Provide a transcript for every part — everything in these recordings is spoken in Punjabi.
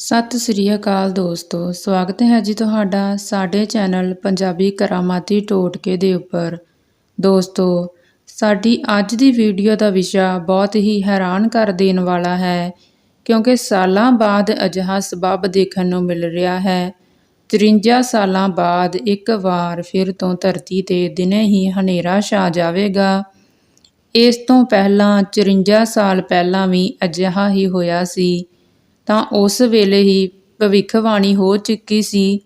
ਸਤਿ ਸ੍ਰੀ ਅਕਾਲ ਦੋਸਤੋ, ਸਵਾਗਤ ਹੈ ਜੀ ਤੁਹਾਡਾ ਸਾਡੇ ਚੈਨਲ ਪੰਜਾਬੀ ਕਰਾਮਾਤੀ ਟੋਟਕੇ ਦੇ ਉੱਪਰ। ਦੋਸਤੋ, ਸਾਡੀ ਅੱਜ ਦੀ ਵੀਡੀਓ ਦਾ ਵਿਸ਼ਾ ਬਹੁਤ ਹੀ ਹੈਰਾਨ ਕਰ ਦੇਣ ਵਾਲਾ ਹੈ, ਕਿਉਂਕਿ ਸਾਲਾਂ ਬਾਅਦ ਅਜਿਹਾ ਸਬਬ ਦੇਖਣ ਨੂੰ ਮਿਲ ਰਿਹਾ ਹੈ। 53 ਸਾਲਾਂ ਬਾਅਦ ਇੱਕ ਵਾਰ ਫਿਰ ਤੋਂ ਧਰਤੀ ਤੇ ਦਿਨੇ ਹੀ ਹਨੇਰਾ ਛਾ ਜਾਵੇਗਾ। ਇਸ ਤੋਂ ਪਹਿਲਾਂ 54 ਸਾਲ ਪਹਿਲਾਂ ਵੀ ਅਜਿਹਾ ਹੀ ਹੋਇਆ ਸੀ। ਤਾਂ ਉਸ ਵੇਲੇ ਹੀ ਭਵਿੱਖਬਾਣੀ ਹੋ ਚੁੱਕੀ ਸੀ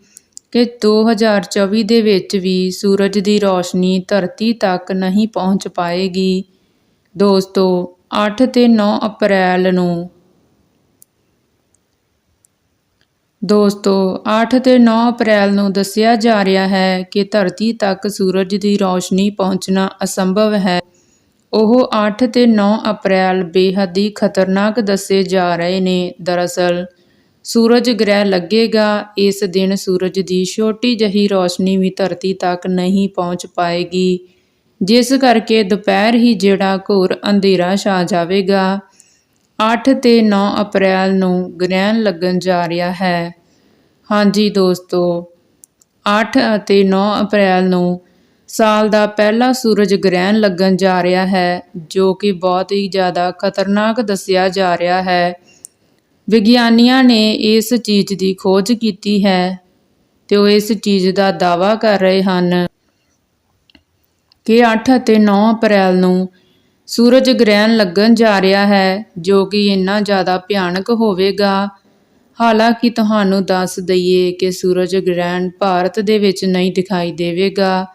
ਕਿ 2024 ਦੇ ਵਿੱਚ ਵੀ ਸੂਰਜ ਦੀ ਰੌਸ਼ਨੀ ਧਰਤੀ ਤੱਕ ਨਹੀਂ ਪਹੁੰਚ ਪਾਏਗੀ। ਦੋਸਤੋ 8 ਤੇ 9 ਅਪ੍ਰੈਲ ਨੂੰ ਦੋਸਤੋ 8 ਤੇ 9 ਅਪ੍ਰੈਲ ਨੂੰ ਦੱਸਿਆ ਜਾ ਰਿਹਾ ਹੈ ਕਿ ਧਰਤੀ ਤੱਕ ਸੂਰਜ ਦੀ ਰੌਸ਼ਨੀ ਪਹੁੰਚਣਾ ਅਸੰਭਵ ਹੈ। ਉਹ 8 ਤੇ 9 ਅਪ੍ਰੈਲ ਬੇਹੱਦ ਹੀ ਖਤਰਨਾਕ ਦੱਸੇ ਜਾ ਰਹੇ ਨੇ। ਦਰਅਸਲ, ਸੂਰਜ ਗ੍ਰਹਿ ਲੱਗੇਗਾ, ਇਸ ਦਿਨ ਸੂਰਜ ਦੀ ਛੋਟੀ ਜਹੀ ਰੋਸ਼ਨੀ ਵੀ ਧਰਤੀ ਤੱਕ ਨਹੀਂ ਪਹੁੰਚ ਪਾਏਗੀ, ਜਿਸ ਕਰਕੇ ਦੁਪਹਿਰ ਹੀ ਜਿਹੜਾ ਘੋਰ ਅੰਧੇਰਾ ਛਾ ਜਾਵੇਗਾ। 8 ਤੇ 9 ਅਪ੍ਰੈਲ ਨੂੰ ਗ੍ਰਹਿਣ ਲੱਗਣ ਜਾ ਰਿਹਾ ਹੈ। ਹਾਂਜੀ ਦੋਸਤੋ 8 ਅਤੇ 9 ਅਪ੍ਰੈਲ ਨੂੰ ਸਾਲ ਦਾ ਪਹਿਲਾ ਸੂਰਜ ਗ੍ਰਹਿਣ ਲੱਗਣ ਜਾ ਰਿਹਾ ਹੈ, ਜੋ ਕਿ ਬਹੁਤ ਹੀ ਜ਼ਿਆਦਾ ਖਤਰਨਾਕ ਦੱਸਿਆ ਜਾ ਰਿਹਾ ਹੈ। ਵਿਗਿਆਨੀਆਂ ਨੇ ਇਸ ਚੀਜ਼ ਦੀ ਖੋਜ ਕੀਤੀ ਹੈ ਤੇ ਉਹ ਇਸ ਚੀਜ਼ ਦਾ ਦਾਅਵਾ ਕਰ ਰਹੇ ਹਨ ਕਿ 8 ਅਤੇ 9 ਅਪ੍ਰੈਲ ਨੂੰ ਸੂਰਜ ਗ੍ਰਹਿਣ ਲੱਗਣ ਜਾ ਰਿਹਾ ਹੈ, ਜੋ ਕਿ ਇੰਨਾ ਜ਼ਿਆਦਾ ਭਿਆਨਕ ਹੋਵੇਗਾ। ਹਾਲਾਂਕਿ ਤੁਹਾਨੂੰ ਦੱਸ ਦਈਏ ਕਿ ਸੂਰਜ ਗ੍ਰਹਿਣ ਭਾਰਤ ਦੇ ਵਿੱਚ ਨਹੀਂ ਦਿਖਾਈ ਦੇਵੇਗਾ।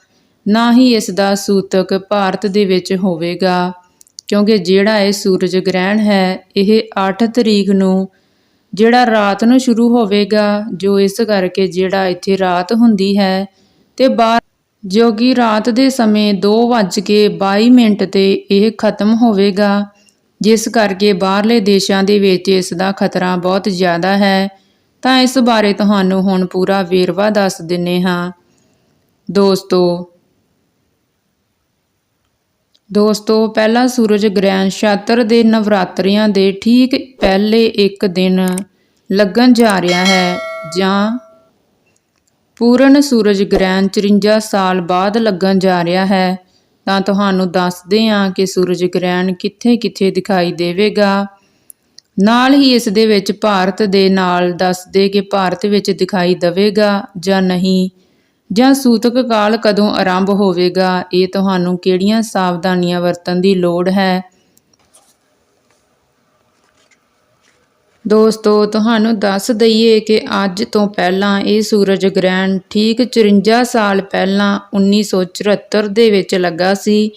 ਨਾ ਹੀ ਇਸ ਦਾ ਸੂਤਕ ਭਾਰਤ ਦੇ ਵਿੱਚ ਹੋਵੇਗਾ, ਕਿਉਂਕਿ ਜਿਹੜਾ ਇਹ ਸੂਰਜ ਗ੍ਰਹਿਣ ਹੈ, ਇਹ 8 ਤਰੀਕ ਨੂੰ ਜਿਹੜਾ ਰਾਤ ਨੂੰ ਸ਼ੁਰੂ ਹੋਵੇਗਾ, ਜੋ ਇਸ ਕਰਕੇ ਜਿਹੜਾ ਇੱਥੇ ਰਾਤ ਹੁੰਦੀ ਹੈ, ਤੇ ਬਾਹਰ ਜੋ ਕਿ ਰਾਤ ਦੇ ਸਮੇਂ 2:22 ਮਿੰਟ ਤੇ ਇਹ ਖਤਮ ਹੋਵੇਗਾ, ਜਿਸ ਕਰਕੇ ਬਾਹਰਲੇ ਦੇਸ਼ਾਂ ਦੇ ਵਿੱਚ ਇਸ ਦਾ ਖਤਰਾ ਬਹੁਤ ਜ਼ਿਆਦਾ ਹੈ। ਤਾਂ ਇਸ ਬਾਰੇ ਤੁਹਾਨੂੰ ਹੁਣ ਪੂਰਾ ਵੇਰਵਾ ਦੱਸ ਦਿੰਨੇ ਹਾਂ। ਦੋਸਤੋ ਦੋਸਤੋ, ਪਹਿਲਾ ਸੂਰਜ ਗ੍ਰਹਿਣ ਛਾਤਰ ਦੇ ਨਵਰਾਤਰਿਆਂ ਦੇ ਠੀਕ ਪਹਿਲੇ ਇੱਕ ਦਿਨ ਲੱਗਣ ਜਾ ਰਿਹਾ ਹੈ, ਜਾਂ ਪੂਰਨ ਸੂਰਜ ਗ੍ਰਹਿਣ 54 ਸਾਲ ਬਾਅਦ ਲੱਗਣ ਜਾ ਰਿਹਾ ਹੈ, ਤਾਂ ਤੁਹਾਨੂੰ ਦੱਸਦੇ ਹਾਂ ਕਿ ਸੂਰਜ ਗ੍ਰਹਿਣ ਕਿੱਥੇ-ਕਿੱਥੇ ਦਿਖਾਈ ਦੇਵੇਗਾ। ਨਾਲ ਹੀ ਇਸ ਦੇ ਵਿੱਚ ਭਾਰਤ ਦੇ ਨਾਲ ਦੱਸਦੇ ਕਿ ਭਾਰਤ ਵਿੱਚ ਦਿਖਾਈ ਦੇਵੇਗਾ ਜਾਂ ਨਹੀਂ। ਜਾਂ ਸੂਤਕ ਕਾਲ ਕਦੋਂ ਆਰੰਭ ਹੋਵੇਗਾ? ਇਹ ਤੁਹਾਨੂੰ ਕਿਹੜੀਆਂ ਸਾਵਧਾਨੀਆਂ ਵਰਤਣ ਦੀ ਲੋੜ ਹੈ? ਦੋਸਤੋ, ਤੁਹਾਨੂੰ ਦੱਸ ਦਈਏ ਕਿ ਅੱਜ ਤੋਂ ਪਹਿਲਾਂ ਇਹ ਸੂਰਜ ਗ੍ਰਹਿਣ ਠੀਕ 54 ਸਾਲ ਪਹਿਲਾਂ 1974 ਦੇ ਵਿੱਚ ਲੱਗਾ ਸੀ,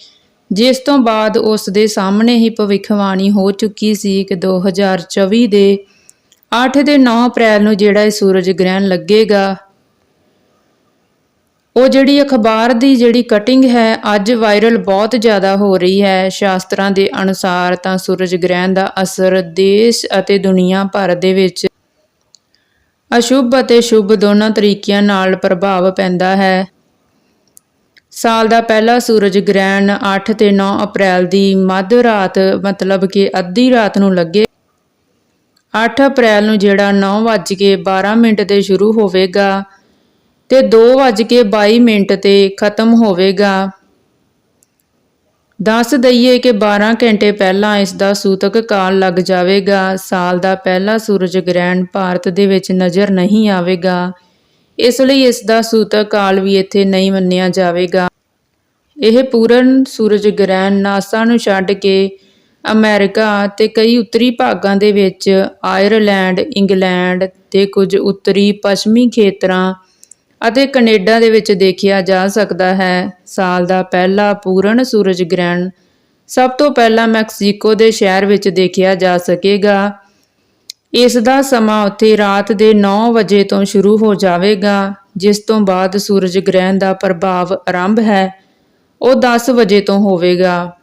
ਜਿਸ ਤੋਂ ਬਾਅਦ ਉਸ ਦੇ ਸਾਹਮਣੇ ਹੀ ਭਵਿੱਖਬਾਣੀ ਹੋ ਚੁੱਕੀ ਸੀ ਕਿ 2024 ਦੇ 8 ਦੇ 9 ਅਪ੍ਰੈਲ ਨੂੰ ਜਿਹੜਾ ਇਹ ਸੂਰਜ ਗ੍ਰਹਿਣ ਲੱਗੇਗਾ ਉਹ ਜਿਹੜੀ ਅਖਬਾਰ ਦੀ ਜਿਹੜੀ ਕਟਿੰਗ ਹੈ, ਅੱਜ ਵਾਇਰਲ ਬਹੁਤ ਜ਼ਿਆਦਾ ਹੋ ਰਹੀ ਹੈ। ਸ਼ਾਸਤਰਾਂ ਦੇ ਅਨੁਸਾਰ ਤਾਂ ਸੂਰਜ ਗ੍ਰਹਿਣ ਦਾ ਅਸਰ ਦੇਸ਼ ਅਤੇ ਦੁਨੀਆ ਭਰ ਦੇ ਵਿੱਚ ਅਸ਼ੁਭ ਅਤੇ ਸ਼ੁਭ ਦੋਨਾਂ ਤਰੀਕਿਆਂ ਨਾਲ ਪ੍ਰਭਾਵ ਪੈਂਦਾ ਹੈ। ਸਾਲ ਦਾ ਪਹਿਲਾ ਸੂਰਜ ਗ੍ਰਹਿਣ 8 ਤੇ 9 ਅਪ੍ਰੈਲ ਦੀ ਮੱਧ ਰਾਤ, ਮਤਲਬ ਕਿ ਅੱਧੀ ਰਾਤ ਨੂੰ ਲੱਗੇ। 8 ਅਪ੍ਰੈਲ ਨੂੰ ਜਿਹੜਾ 9:12 ਮਿੰਟ ਤੇ ਸ਼ੁਰੂ ਹੋਵੇਗਾ। ਤੇ 2:22 ਮਿੰਟ ਤੇ ਖਤਮ ਹੋਵੇਗਾ। ਦੱਸ ਦਈਏ ਕਿ 12 ਘੰਟੇ ਪਹਿਲਾਂ ਇਸ ਦਾ ਸੂਤਕ ਕਾਲ ਲੱਗ ਜਾਵੇਗਾ। ਸਾਲ ਦਾ ਪਹਿਲਾ ਸੂਰਜ ਗ੍ਰਹਿਣ ਭਾਰਤ ਦੇ ਵਿੱਚ ਨਜ਼ਰ ਨਹੀਂ ਆਵੇਗਾ। ਇਸ ਲਈ ਇਸ ਦਾ ਸੂਤਕ ਕਾਲ ਵੀ ਇੱਥੇ ਨਹੀਂ ਮੰਨਿਆ ਜਾਵੇਗਾ। ਇਹ ਪੂਰਨ ਸੂਰਜ ਗ੍ਰਹਿਣ ਨਾਸਾ ਨੂੰ ਛੱਡ ਕੇ ਅਮਰੀਕਾ ਤੇ ਕਈ ਉੱਤਰੀ ਭਾਗਾਂ ਦੇ ਵਿੱਚ ਆਇਰਲੈਂਡ, ਇੰਗਲੈਂਡ ਤੇ ਕੁਝ ਉੱਤਰੀ ਪੱਛਮੀ ਖੇਤਰਾਂ ਅਤੇ ਕੈਨੇਡਾ ਦੇ ਵਿੱਚ ਦੇਖਿਆ ਜਾ ਸਕਦਾ ਹੈ। ਸਾਲ ਦਾ ਪਹਿਲਾ ਪੂਰਨ ਸੂਰਜ ਗ੍ਰਹਿਣ। ਸਭ ਤੋਂ ਪਹਿਲਾਂ ਮੈਕਸੀਕੋ ਦੇ ਸ਼ਹਿਰ ਵਿੱਚ ਦੇਖਿਆ ਜਾ ਸਕੇਗਾ। ਇਸ ਦਾ ਸਮਾਂ ਉੱਥੇ ਰਾਤ ਦੇ 9 ਵਜੇ ਤੋਂ ਸ਼ੁਰੂ ਹੋ ਜਾਵੇਗਾ, ਜਿਸ ਤੋਂ ਬਾਅਦ ਸੂਰਜ ਗ੍ਰਹਿਣ ਦਾ ਪ੍ਰਭਾਵ ਆਰੰਭ ਹੈ। ਉਹ 10 ਵਜੇ ਤੋਂ ਹੋਵੇਗਾ।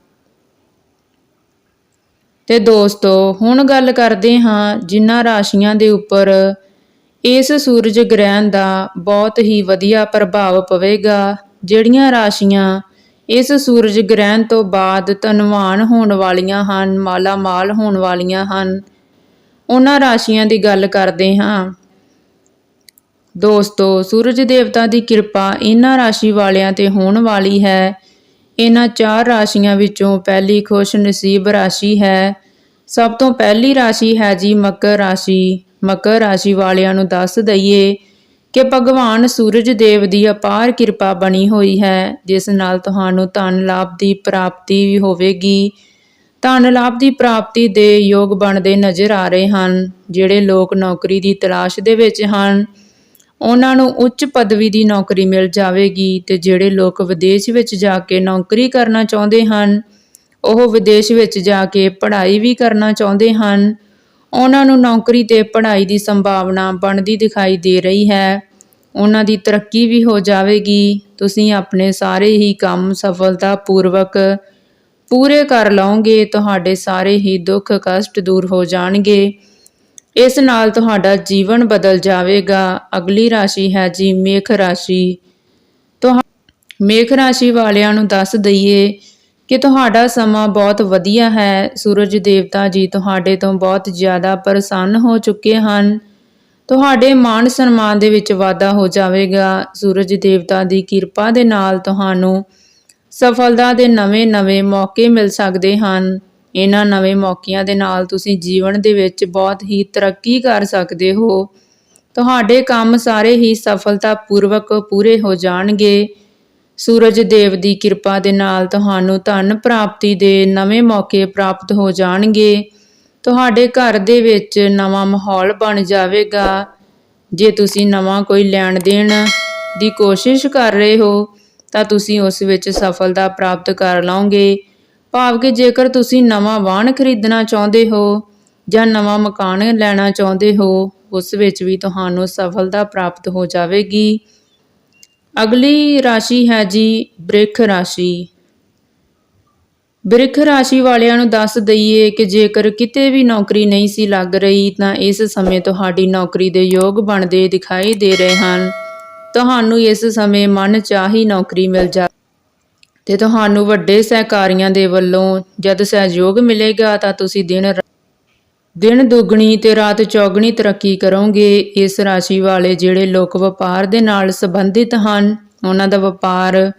ਤੇ ਦੋਸਤੋ, ਹੁਣ ਗੱਲ ਕਰਦੇ ਹਾਂ ਜਿਨ੍ਹਾਂ ਰਾਸ਼ੀਆਂ ਦੇ ਉੱਪਰ ਇਸ ਸੂਰਜ ਗ੍ਰਹਿਣ ਦਾ ਬਹੁਤ ਹੀ ਵਧੀਆ ਪ੍ਰਭਾਵ ਪਵੇਗਾ। ਜਿਹੜੀਆਂ ਰਾਸ਼ੀਆਂ ਇਸ ਸੂਰਜ ਗ੍ਰਹਿਣ ਤੋਂ ਬਾਅਦ ਧਨਵਾਨ ਹੋਣ ਵਾਲੀਆਂ ਹਨ, ਮਾਲਾਮਾਲ ਹੋਣ ਵਾਲੀਆਂ ਹਨ, ਉਹਨਾਂ ਰਾਸ਼ੀਆਂ ਦੀ ਗੱਲ ਕਰਦੇ ਹਾਂ। ਦੋਸਤੋ, ਸੂਰਜ ਦੇਵਤਾ ਦੀ ਕਿਰਪਾ ਇਹਨਾਂ ਰਾਸ਼ੀ ਵਾਲਿਆਂ ਤੇ ਹੋਣ ਵਾਲੀ ਹੈ। ਇਹਨਾਂ ਚਾਰ ਰਾਸ਼ੀਆਂ ਵਿੱਚੋਂ ਪਹਿਲੀ ਖੁਸ਼ ਨਸੀਬ ਰਾਸ਼ੀ ਹੈ। ਸਭ ਤੋਂ ਪਹਿਲੀ ਰਾਸ਼ੀ ਹੈ ਜੀ ਮਕਰ ਰਾਸ਼ੀ। ਮਕਰ ਰਾਸ਼ੀ ਵਾਲਿਆਂ ਨੂੰ ਦੱਸ ਦਈਏ ਕਿ ਭਗਵਾਨ ਸੂਰਜ ਦੇਵ ਦੀ ਅਪਾਰ ਕਿਰਪਾ ਬਣੀ ਹੋਈ ਹੈ, ਜਿਸ ਨਾਲ ਤੁਹਾਨੂੰ ਧਨ ਲਾਭ ਦੀ ਪ੍ਰਾਪਤੀ ਵੀ ਹੋਵੇਗੀ। ਧਨ ਲਾਭ ਦੀ ਪ੍ਰਾਪਤੀ ਦੇ ਯੋਗ ਬਣਦੇ ਨਜ਼ਰ ਆ ਰਹੇ ਹਨ, ਜਿਹੜੇ ਲੋਕ ਨੌਕਰੀ ਦੀ ਤਲਾਸ਼ ਦੇ ਵਿੱਚ ਹਨ। ਉਹਨਾਂ ਨੂੰ ਉੱਚ ਪਦਵੀ ਦੀ ਨੌਕਰੀ ਮਿਲ ਜਾਵੇਗੀ ਤੇ ਜਿਹੜੇ ਲੋਕ ਵਿਦੇਸ਼ ਵਿੱਚ ਜਾ ਕੇ ਨੌਕਰੀ ਕਰਨਾ ਚਾਹੁੰਦੇ ਹਨ ਉਹ ਵਿਦੇਸ਼ ਵਿੱਚ ਜਾ ਕੇ ਪੜ੍ਹਾਈ ਵੀ ਕਰਨਾ ਚਾਹੁੰਦੇ ਹਨ। ਉਹਨਾਂ ਨੂੰ ਨੌਕਰੀ ਤੇ ਪੜ੍ਹਾਈ ਦੀ ਸੰਭਾਵਨਾ ਬਣਦੀ ਦਿਖਾਈ ਦੇ ਰਹੀ ਹੈ। ਉਹਨਾਂ ਦੀ ਤਰੱਕੀ ਵੀ ਹੋ ਜਾਵੇਗੀ। ਤੁਸੀਂ ਆਪਣੇ ਸਾਰੇ ਹੀ ਕੰਮ ਸਫਲਤਾਪੂਰਵਕ ਪੂਰੇ ਕਰ ਲਓਗੇ, ਤੁਹਾਡੇ ਸਾਰੇ ਹੀ ਦੁੱਖ ਕਸ਼ਟ ਦੂਰ ਹੋ ਜਾਣਗੇ। ਇਸ ਨਾਲ ਤੁਹਾਡਾ ਜੀਵਨ ਬਦਲ ਜਾਵੇਗਾ। ਅਗਲੀ ਰਾਸ਼ੀ ਹੈ ਜੀ ਮੇਖ ਰਾਸ਼ੀ। ਤੁਹਾ ਮੇਖ ਰਾਸ਼ੀ ਵਾਲਿਆਂ ਨੂੰ ਦੱਸ ਦਈਏ ਕਿ ਤੁਹਾਡਾ ਸਮਾਂ ਬਹੁਤ ਵਧੀਆ ਹੈ। ਸੂਰਜ ਦੇਵਤਾ ਜੀ ਤੁਹਾਡੇ ਤੋਂ ਬਹੁਤ ਜ਼ਿਆਦਾ ਪ੍ਰਸੰਨ ਹੋ ਚੁੱਕੇ ਹਨ। ਤੁਹਾਡੇ ਮਾਣ ਸਨਮਾਨ ਦੇ ਵਿੱਚ ਵਾਧਾ ਹੋ ਜਾਵੇਗਾ। ਸੂਰਜ ਦੇਵਤਾ ਦੀ ਕਿਰਪਾ ਦੇ ਨਾਲ ਤੁਹਾਨੂੰ ਸਫਲਤਾ ਦੇ ਨਵੇਂ-ਨਵੇਂ ਮੌਕੇ ਮਿਲ ਸਕਦੇ ਹਨ। ਇਹਨਾਂ ਨਵੇਂ ਮੌਕਿਆਂ ਦੇ ਨਾਲ ਤੁਸੀਂ ਜੀਵਨ ਦੇ ਵਿੱਚ ਬਹੁਤ ਹੀ ਤਰੱਕੀ ਕਰ ਸਕਦੇ ਹੋ। ਤੁਹਾਡੇ ਕੰਮ ਸਾਰੇ ਹੀ ਸਫਲਤਾਪੂਰਵਕ ਪੂਰੇ ਹੋ ਜਾਣਗੇ। ਸੂਰਜ ਦੇਵ ਦੀ ਕਿਰਪਾ ਦੇ ਨਾਲ ਤੁਹਾਨੂੰ ਧਨ ਪ੍ਰਾਪਤੀ ਦੇ ਨਵੇਂ ਮੌਕੇ ਪ੍ਰਾਪਤ ਹੋ ਜਾਣਗੇ। ਤੁਹਾਡੇ ਘਰ ਦੇ ਵਿੱਚ ਨਵਾਂ ਮਾਹੌਲ ਬਣ ਜਾਵੇਗਾ। ਜੇ ਤੁਸੀਂ ਨਵਾਂ ਕੋਈ ਲੈਣ ਦੇਣ ਦੀ ਕੋਸ਼ਿਸ਼ ਕਰ ਰਹੇ ਹੋ, ਤਾਂ ਤੁਸੀਂ ਉਸ ਵਿੱਚ ਸਫਲਤਾ ਪ੍ਰਾਪਤ ਕਰ ਲਓਗੇ। ਭਾਵ ਕਿ ਜੇਕਰ ਤੁਸੀਂ ਨਵਾਂ ਵਾਹਨ ਖਰੀਦਣਾ ਚਾਹੁੰਦੇ ਹੋ ਜਾਂ ਨਵਾਂ ਮਕਾਨ ਲੈਣਾ ਚਾਹੁੰਦੇ ਹੋ, ਉਸ ਵਿੱਚ ਵੀ ਤੁਹਾਨੂੰ ਸਫਲਤਾ ਪ੍ਰਾਪਤ ਹੋ ਜਾਵੇਗੀ। ਅਗਲੀ ਰਾਸ਼ੀ ਹੈ ਜੀ ਬ੍ਰਿਖ ਰਾਸ਼ੀ। ਬ੍ਰਿਖ ਰਾਸ਼ੀ ਵਾਲਿਆਂ ਨੂੰ ਦੱਸ ਦਈਏ ਕਿ ਜੇਕਰ ਕਿਤੇ ਵੀ ਨੌਕਰੀ ਨਹੀਂ ਸੀ ਲੱਗ ਰਹੀ, ਤਾਂ ਇਸ ਸਮੇਂ ਤੁਹਾਡੀ ਨੌਕਰੀ ਦੇ ਯੋਗ ਬਣਦੇ ਦਿਖਾਈ ਦੇ ਰਹੇ ਹਨ। ਤੁਹਾਨੂੰ ਇਸ ਸਮੇਂ ਮਨ ਚਾਹੀ ਨੌਕਰੀ ਮਿਲ ਜਾ ਤੇ ਤੁਹਾਨੂੰ ਵੱਡੇ ਸਹਿਕਾਰੀਆਂ ਦੇ ਵੱਲੋਂ ਜਦ ਸਹਿਯੋਗ ਮਿਲੇਗਾ, ਤਾਂ ਤੁਸੀਂ ਦਿਨ ਦਿਨ ਦੁੱਗਣੀ ਤੇ ਰਾਤ ਚੌਗਣੀ ਤਰੱਕੀ ਕਰੋਗੇ। ਇਸ ਰਾਸ਼ੀ ਵਾਲੇ ਜਿਹੜੇ ਲੋਕ ਵਪਾਰ ਦੇ ਨਾਲ ਸੰਬੰਧਿਤ ਹਨ, ਉਹਨਾਂ ਦਾ ਵਪਾਰ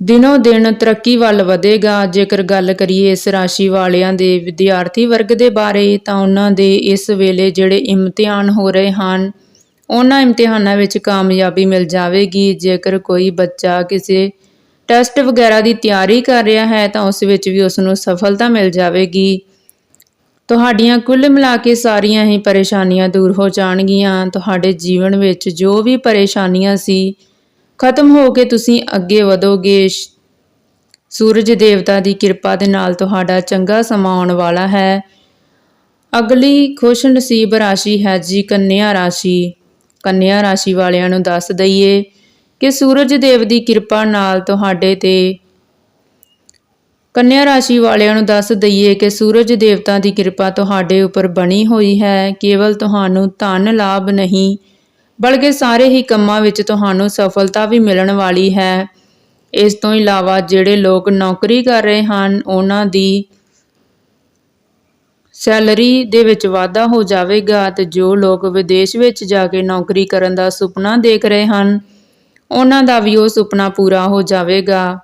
ਦਿਨੋ ਦਿਨ ਤਰੱਕੀ ਵੱਲ ਵਧੇਗਾ। ਜੇਕਰ ਗੱਲ ਕਰੀਏ ਇਸ ਰਾਸ਼ੀ ਵਾਲਿਆਂ ਦੇ ਵਿਦਿਆਰਥੀ ਵਰਗ ਦੇ ਬਾਰੇ, ਤਾਂ ਉਹਨਾਂ ਦੇ ਇਸ ਵੇਲੇ ਜਿਹੜੇ ਇਮਤਿਹਾਨ ਹੋ ਰਹੇ ਹਨ, ਉਹਨਾਂ ਇਮਤਿਹਾਨਾਂ ਵਿੱਚ ਕਾਮਯਾਬੀ ਮਿਲ ਜਾਵੇਗੀ। ਜੇਕਰ ਕੋਈ ਬੱਚਾ ਕਿਸੇ ਟੈਸਟ ਵਗੈਰਾ ਦੀ ਤਿਆਰੀ ਕਰ ਰਿਹਾ ਹੈ, ਤਾਂ ਉਸ ਵਿੱਚ ਵੀ ਉਸ ਨੂੰ ਸਫਲਤਾ ਮਿਲ ਜਾਵੇਗੀ। ਤੁਹਾਡੀਆਂ ਕੁੱਲ ਮਿਲਾ ਕੇ ਸਾਰੀਆਂ ਹੀ ਪਰੇਸ਼ਾਨੀਆਂ ਦੂਰ ਹੋ ਜਾਣਗੀਆਂ। ਤੁਹਾਡੇ ਜੀਵਨ ਵਿੱਚ ਜੋ ਵੀ ਪਰੇਸ਼ਾਨੀਆਂ ਸੀ, ਖਤਮ ਹੋ ਕੇ ਤੁਸੀਂ ਅੱਗੇ ਵਧੋਗੇ। ਸੂਰਜ ਦੇਵਤਾ ਦੀ ਕਿਰਪਾ ਦੇ ਨਾਲ ਤੁਹਾਡਾ ਚੰਗਾ ਸਮਾਂ ਆਉਣ ਵਾਲਾ ਹੈ। ਅਗਲੀ ਖੁਸ਼ ਨਸੀਬ ਰਾਸ਼ੀ ਹੈ ਜੀ, ਕੰਨਿਆ ਰਾਸ਼ੀ। ਕੰਨਿਆ ਰਾਸ਼ੀ ਵਾਲਿਆਂ ਨੂੰ ਦੱਸ ਦਈਏ ਕਿ ਸੂਰਜ ਦੇਵ ਦੀ ਕਿਰਪਾ ਨਾਲ ਤੁਹਾਡੇ ਤੇ ਕੰਨਿਆ ਰਾਸ਼ੀ ਵਾਲਿਆਂ ਨੂੰ ਦੱਸ ਦਈਏ ਕਿ ਸੂਰਜ ਦੇਵਤਾ ਦੀ ਕਿਰਪਾ ਤੁਹਾਡੇ ਉੱਪਰ ਬਣੀ ਹੋਈ ਹੈ। ਕੇਵਲ ਤੁਹਾਨੂੰ ਧਨ ਲਾਭ ਨਹੀਂ, ਬਲਕਿ ਸਾਰੇ ਹੀ ਕੰਮਾਂ ਵਿੱਚ ਤੁਹਾਨੂੰ ਸਫਲਤਾ ਵੀ ਮਿਲਣ ਵਾਲੀ ਹੈ। ਇਸ ਤੋਂ ਇਲਾਵਾ ਜਿਹੜੇ ਲੋਕ ਨੌਕਰੀ ਕਰ ਰਹੇ ਹਨ, ਉਹਨਾਂ ਦੀ ਸੈਲਰੀ ਦੇ ਵਿੱਚ ਵਾਧਾ ਹੋ ਜਾਵੇਗਾ ਤੇ ਜੋ ਲੋਕ ਵਿਦੇਸ਼ ਵਿੱਚ ਜਾ ਕੇ ਨੌਕਰੀ ਕਰਨ ਦਾ ਸੁਪਨਾ ਦੇਖ ਰਹੇ ਹਨ, ਉਹਨਾਂ ਦਾ ਵੀ ਉਹ ਸੁਪਨਾ ਪੂਰਾ ਹੋ ਜਾਵੇਗਾ।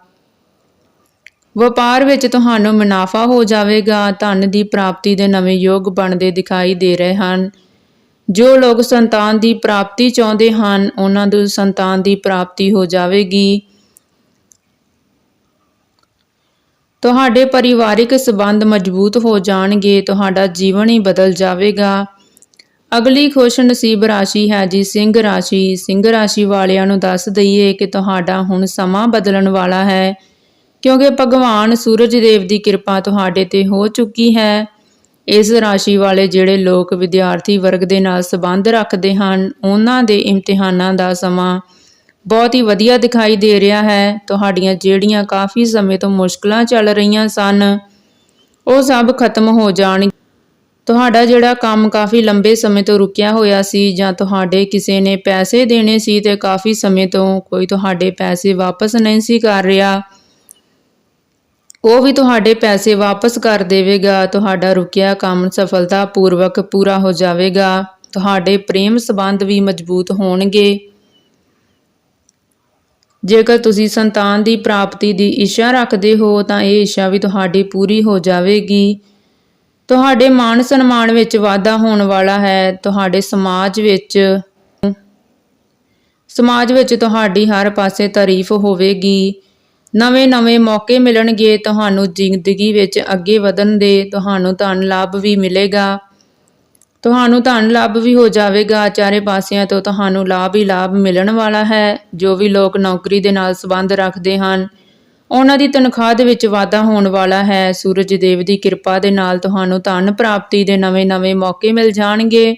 ਵਪਾਰ ਵਿੱਚ ਤੁਹਾਨੂੰ ਮੁਨਾਫਾ ਹੋ ਜਾਵੇਗਾ, ਧਨ ਦੀ ਪ੍ਰਾਪਤੀ ਦੇ ਨਵੇਂ ਯੋਗ ਬਣਦੇ ਦਿਖਾਈ ਦੇ ਰਹੇ ਹਨ। ਜੋ ਲੋਕ ਸੰਤਾਨ ਦੀ ਪ੍ਰਾਪਤੀ ਚਾਹੁੰਦੇ ਹਨ, ਉਹਨਾਂ ਨੂੰ ਸੰਤਾਨ ਦੀ ਪ੍ਰਾਪਤੀ ਹੋ ਜਾਵੇਗੀ। ਤੁਹਾਡੇ ਪਰਿਵਾਰਿਕ ਸਬੰਧ ਮਜ਼ਬੂਤ ਹੋ ਜਾਣਗੇ, ਤੁਹਾਡਾ ਜੀਵਨ ਹੀ ਬਦਲ ਜਾਵੇਗਾ। ਅਗਲੀ ਖੁਸ਼ ਨਸੀਬ ਰਾਸ਼ੀ ਹੈ ਜੀ, ਸਿੰਘ ਰਾਸ਼ੀ। ਸਿੰਘ ਰਾਸ਼ੀ ਵਾਲਿਆਂ ਨੂੰ ਦੱਸ ਦਈਏ ਕਿ ਤੁਹਾਡਾ ਹੁਣ ਸਮਾਂ ਬਦਲਣ ਵਾਲਾ ਹੈ। ਕਿਉਂਕਿ ਭਗਵਾਨ ਸੂਰਜ ਦੇਵ ਦੀ ਕਿਰਪਾ ਤੁਹਾਡੇ ਤੇ ਹੋ ਚੁੱਕੀ ਹੈ। ਇਸ ਰਾਸ਼ੀ ਵਾਲੇ ਜਿਹੜੇ ਲੋਕ ਵਿਦਿਆਰਥੀ ਵਰਗ ਦੇ ਨਾਲ ਸੰਬੰਧ ਰੱਖਦੇ ਹਨ, ਉਹਨਾਂ ਦੇ ਇਮਤਿਹਾਨਾਂ ਦਾ ਸਮਾਂ ਬਹੁਤ ਹੀ ਵਧੀਆ ਦਿਖਾਈ ਦੇ ਰਿਹਾ ਹੈ। ਤੁਹਾਡੀਆਂ ਜਿਹੜੀਆਂ ਕਾਫੀ ਸਮੇਂ ਤੋਂ ਮੁਸ਼ਕਲਾਂ ਚੱਲ ਰਹੀਆਂ ਸਨ, ਉਹ ਸਭ ਖਤਮ ਹੋ ਜਾਣ। ਤੁਹਾਡਾ ਜਿਹੜਾ ਕੰਮ ਕਾਫੀ ਲੰਬੇ ਸਮੇਂ ਤੋਂ ਰੁਕਿਆ ਹੋਇਆ ਸੀ ਜਾਂ ਤੁਹਾਡੇ ਕਿਸੇ ਨੇ ਪੈਸੇ ਦੇਣੇ ਸੀ ਤੇ ਕਾਫੀ ਸਮੇਂ ਤੋਂ ਕੋਈ ਤੁਹਾਡੇ ਪੈਸੇ ਵਾਪਸ ਨਹੀਂ ਸੀ ਕਰ ਰਿਹਾ। ਉਹ ਵੀ ਤੁਹਾਡੇ ਪੈਸੇ ਵਾਪਸ ਕਰ ਦੇਵੇਗਾ, ਤੁਹਾਡਾ ਰੁਕਿਆ ਕੰਮ ਸਫਲਤਾਪੂਰਵਕ ਪੂਰਾ ਹੋ ਜਾਵੇਗਾ, ਤੁਹਾਡੇ ਪ੍ਰੇਮ ਸੰਬੰਧ ਵੀ ਮਜ਼ਬੂਤ ਹੋਣਗੇ। ਜੇਕਰ ਤੁਸੀਂ ਸੰਤਾਨ ਦੀ ਪ੍ਰਾਪਤੀ ਦੀ ਇੱਛਾ ਰੱਖਦੇ ਹੋ, ਤਾਂ ਇਹ ਇੱਛਾ ਵੀ ਤੁਹਾਡੀ ਪੂਰੀ ਹੋ ਜਾਵੇਗੀ। ਤੁਹਾਡੇ ਮਾਣ ਸਨਮਾਨ ਵਿੱਚ ਵਾਧਾ ਹੋਣ ਵਾਲਾ ਹੈ, ਤੁਹਾਡੇ ਸਮਾਜ ਵਿੱਚ ਸਮਾਜ ਵਿੱਚ ਤੁਹਾਡੀ ਹਰ ਪਾਸੇ ਤਾਰੀਫ ਹੋਵੇਗੀ। ਨਵੇਂ-ਨਵੇਂ ਮੌਕੇ ਮਿਲਣਗੇ, ਤੁਹਾਨੂੰ ਜ਼ਿੰਦਗੀ ਵਿੱਚ ਅੱਗੇ ਵਧਣ ਦੇ ਤੁਹਾਨੂੰ ਧਨ ਲਾਭ ਵੀ ਮਿਲੇਗਾ। ਤੁਹਾਨੂੰ ਧਨ ਲਾਭ ਵੀ ਹੋ ਜਾਵੇਗਾ। ਚਾਰੇ ਪਾਸਿਆਂ ਤੋਂ ਤੁਹਾਨੂੰ ਲਾਭ ਹੀ ਲਾਭ ਮਿਲਣ ਵਾਲਾ ਹੈ, ਜੋ ਵੀ ਲੋਕ ਨੌਕਰੀ ਦੇ ਨਾਲ ਸੰਬੰਧ ਰੱਖਦੇ ਹਨ। ਉਹਨਾਂ ਦੀ ਤਨਖਾਹ ਦੇ ਵਿੱਚ ਵਾਧਾ ਹੋਣ ਵਾਲਾ ਹੈ। ਸੂਰਜ ਦੇਵ ਦੀ ਕਿਰਪਾ ਦੇ ਨਾਲ ਤੁਹਾਨੂੰ ਧਨ ਪ੍ਰਾਪਤੀ ਦੇ ਨਵੇਂ-ਨਵੇਂ ਮੌਕੇ ਮਿਲ ਜਾਣਗੇ।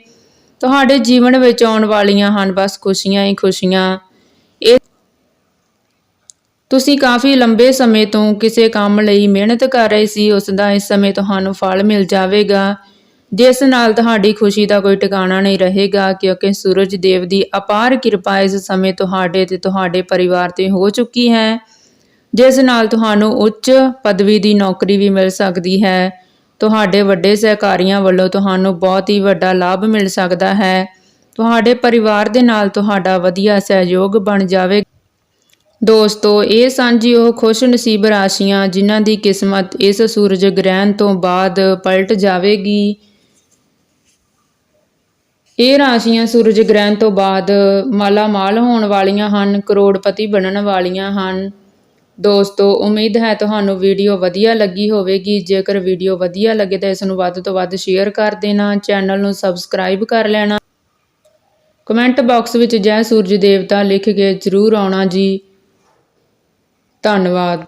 ਤੁਹਾਡੇ ਜੀਵਨ ਵਿੱਚ ਆਉਣ ਵਾਲੀਆਂ ਹਨ। ਬਸ ਖੁਸ਼ੀਆਂ ਹੀ ਖੁਸ਼ੀਆਂ। ਇਹ ਤੁਸੀਂ ਕਾਫੀ ਲੰਬੇ ਸਮੇਂ ਤੋਂ ਕਿਸੇ ਕੰਮ ਲਈ ਮਿਹਨਤ ਕਰ ਰਹੇ ਸੀ, ਉਸ ਦਾ ਇਸ ਸਮੇਂ ਤੁਹਾਨੂੰ ਫਲ ਮਿਲ ਜਾਵੇਗਾ। ਜਿਸ ਨਾਲ ਤੁਹਾਡੀ ਖੁਸ਼ੀ ਦਾ ਕੋਈ ਟਿਕਾਣਾ ਨਹੀਂ ਰਹੇਗਾ, ਕਿਉਂਕਿ ਸੂਰਜ ਦੇਵ ਦੀ ਅਪਾਰ ਕਿਰਪਾ ਇਸ ਸਮੇਂ ਤੁਹਾਡੇ ਤੇ ਤੁਹਾਡੇ ਪਰਿਵਾਰ ਤੇ ਹੋ ਚੁੱਕੀ ਹੈ। ਜਿਸ ਨਾਲ ਤੁਹਾਨੂੰ ਉੱਚ ਪਦਵੀ ਦੀ ਨੌਕਰੀ ਵੀ ਮਿਲ ਸਕਦੀ ਹੈ। ਤੁਹਾਡੇ ਵੱਡੇ ਸਹਿਕਾਰੀਆਂ ਵੱਲੋਂ ਤੁਹਾਨੂੰ ਬਹੁਤ ਹੀ ਵੱਡਾ ਲਾਭ ਮਿਲ ਸਕਦਾ ਹੈ। ਤੁਹਾਡੇ ਪਰਿਵਾਰ ਦੇ ਨਾਲ ਤੁਹਾਡਾ ਵਧੀਆ ਸਹਿਯੋਗ ਬਣ ਜਾਵੇ। ਦੋਸਤੋ, ਇਹ ਸਨ ਜੀ ਉਹ ਖੁਸ਼ ਨਸੀਬ ਰਾਸ਼ੀਆਂ ਜਿਨ੍ਹਾਂ ਦੀ ਕਿਸਮਤ ਇਸ ਸੂਰਜ ਗ੍ਰਹਿਣ ਤੋਂ ਬਾਅਦ ਪਲਟ ਜਾਵੇਗੀ। ਇਹ ਰਾਸ਼ੀਆਂ ਸੂਰਜ ਗ੍ਰਹਿਣ ਤੋਂ ਬਾਅਦ ਮਾਲਾ ਮਾਲ ਹੋਣ ਵਾਲੀਆਂ ਹਨ, ਕਰੋੜਪਤੀ ਬਣਨ ਵਾਲੀਆਂ ਹਨ। ਦੋਸਤੋ, ਉਮੀਦ ਹੈ ਤੁਹਾਨੂੰ ਵੀਡੀਓ ਵਧੀਆ ਲੱਗੀ ਹੋਵੇਗੀ। ਜੇਕਰ ਵੀਡੀਓ ਵਧੀਆ ਲੱਗੇ ਤਾਂ ਇਸ ਨੂੰ ਵੱਧ ਤੋਂ ਵੱਧ ਸ਼ੇਅਰ ਕਰ ਦੇਣਾ, ਚੈਨਲ ਨੂੰ ਸਬਸਕ੍ਰਾਈਬ ਕਰ ਲੈਣਾ। ਕਮੈਂਟ ਬਾਕਸ ਵਿੱਚ ਜੈ ਸੂਰਜ ਦੇਵਤਾ ਲਿਖ ਕੇ ਜ਼ਰੂਰ ਆਉਣਾ ਜੀ। ਧੰਨਵਾਦ।